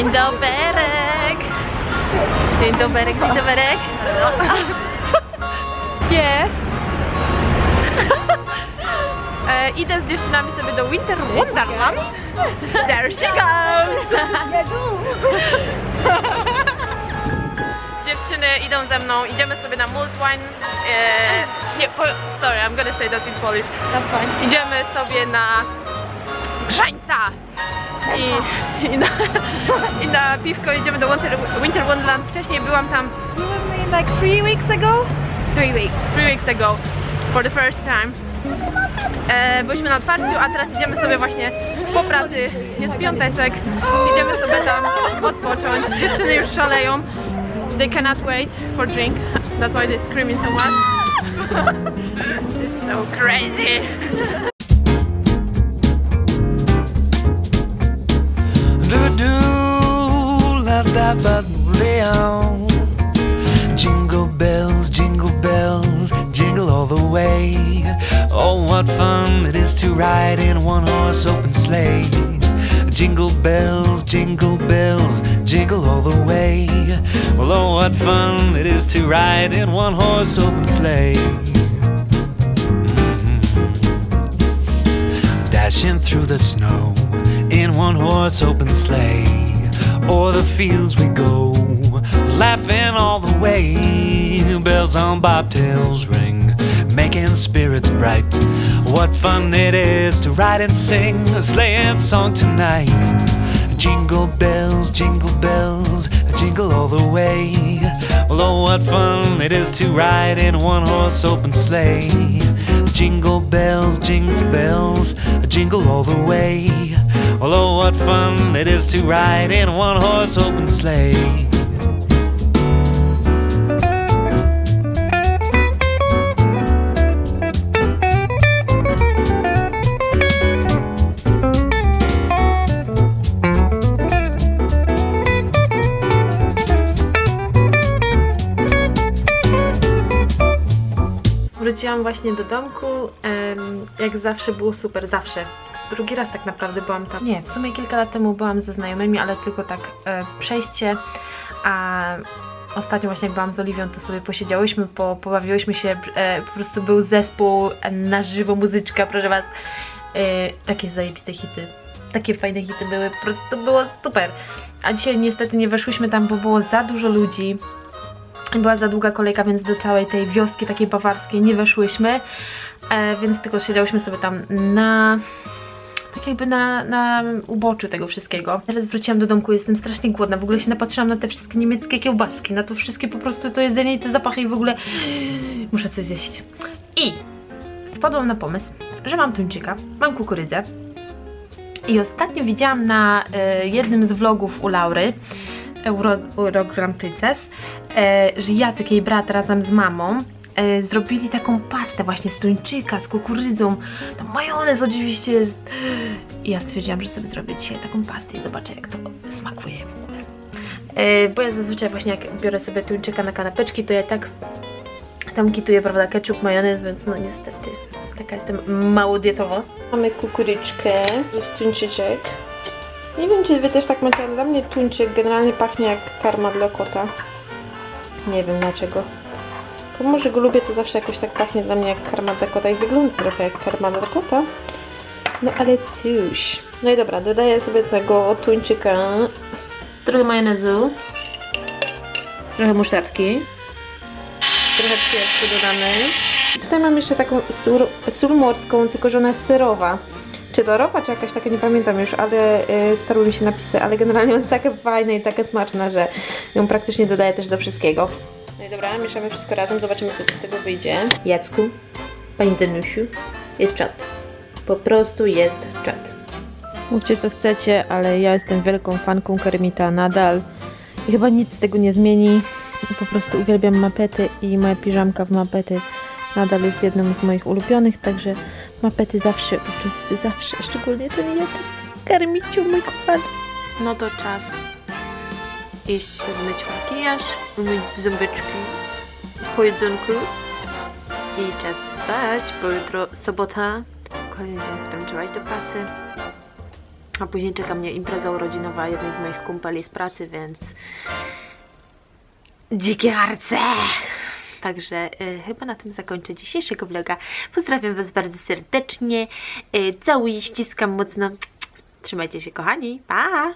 Dzień doberek! Dzień doberek, dzień doberek! Nie! E, idę z dziewczynami sobie do Winter Wonderland. There she goes! Dziewczyny idą ze mną, idziemy sobie na Multwine. E, nie, po, sorry, I'm gonna say that in Polish. Idziemy sobie na grzańca! I, i, na, I na piwko idziemy do Winter, Winter Wonderland. Wcześniej byłam tam like three weeks ago? Three weeks. Three weeks ago. For the first time. E, byliśmy na otwarciu, a teraz idziemy sobie właśnie po pracy. Jest piąteczek. Idziemy sobie tam odpocząć. Dziewczyny już szaleją. They cannot wait for drink. That's why they're screaming so much. So crazy. La leon. Jingle bells, jingle bells, jingle all the way. Oh, what fun it is to ride in a one horse open sleigh. Jingle bells, jingle bells, jingle all the way. Well, oh, what fun it is to ride in one horse open sleigh. Mm-hmm. Dashing through the snow in one horse open sleigh. O'er the fields we go, laughing all the way. Bells on bobtails ring, making spirits bright. What fun it is to ride and sing a sleighing song tonight. Jingle bells, jingle bells, jingle all the way. Well, oh, what fun it is to ride in a one horse open sleigh. Jingle bells, jingle bells, jingle all the way. What fun it is to ride in one horse open sleigh. Wróciłam właśnie do domku. jak zawsze było super, zawsze. Drugi raz tak naprawdę byłam tam. Nie, w sumie kilka lat temu byłam ze znajomymi, ale tylko tak e, przejście. A ostatnio właśnie jak byłam z Oliwią, to sobie posiedziałyśmy, po, pobawiłyśmy się. E, po prostu był zespół na żywo, muzyczka, proszę was. E, takie zajebiste hity. Takie fajne hity były, po prostu było super. A dzisiaj niestety nie weszłyśmy tam, bo było za dużo ludzi. Była za długa kolejka, więc do całej tej wioski takiej bawarskiej nie weszłyśmy, e, więc tylko siedziałyśmy sobie tam na tak jakby na, na uboczu tego wszystkiego. Teraz wróciłam do domku, jestem strasznie głodna, w ogóle się napatrzyłam na te wszystkie niemieckie kiełbaski, na to wszystkie po prostu to jedzenie i te zapachy i w ogóle muszę coś zjeść. I wpadłam na pomysł, że mam tuńczyka, mam kukurydzę i ostatnio widziałam na e, jednym z vlogów u Laury, Euro, Euro Grand Princess, e, że Jacek, jej brat razem z mamą e, zrobili taką pastę właśnie z tuńczyka, z kukurydzą, tam majonez oczywiście jest. I ja stwierdziłam, że sobie zrobię dzisiaj taką pastę i zobaczę jak to smakuje w ogóle. E, bo ja zazwyczaj właśnie jak biorę sobie tuńczyka na kanapeczki, to ja tak tam kituję, prawda, ketchup, majonez, więc no niestety taka jestem mało dietowa. Mamy kukuryczkę, jest tuńczyczek. Nie wiem, czy wy też tak macie, ale dla mnie tuńczyk generalnie pachnie jak karma dla kota. Nie wiem dlaczego. Pomimo, że go lubię, to zawsze jakoś tak pachnie dla mnie jak karma dla kota i wygląda trochę jak karma dla kota. No ale cóż. No i dobra, dodaję sobie tego tuńczyka. Trochę majonezu. Trochę musztardki. Trochę pieprzu dodamy. Tutaj mam jeszcze taką sól, sól morską, tylko że ona jest serowa. Czy to rowa, czy jakaś taka, nie pamiętam już, ale y, starują mi się napisy, ale generalnie jest taka fajna i taka smaczna, że ją praktycznie dodaję też do wszystkiego. No i dobra, mieszamy wszystko razem, zobaczymy co z tego wyjdzie. Jacku, Pani Danusiu, jest czat. Po prostu jest czat. Mówcie co chcecie, ale ja jestem wielką fanką Kermita nadal i chyba nic z tego nie zmieni. Po prostu uwielbiam mapety i moja piżamka w mapety nadal jest jedną z moich ulubionych, także mapety zawsze, po prostu zawsze, szczególnie ten jeden. Kermiciu, mój kochany. No to czas iść zmyć makijaż, umyć zębeczki po jedzonku i czas spać, bo jutro sobota, kolejny dzień, w którym trzeba iść do pracy. A później czeka mnie impreza urodzinowa jednej z moich kumpeli z pracy, więc dzikie harce! Także y, chyba na tym zakończę dzisiejszego vloga. Pozdrawiam Was bardzo serdecznie. Y, całuję, ściskam mocno. Trzymajcie się kochani. Pa!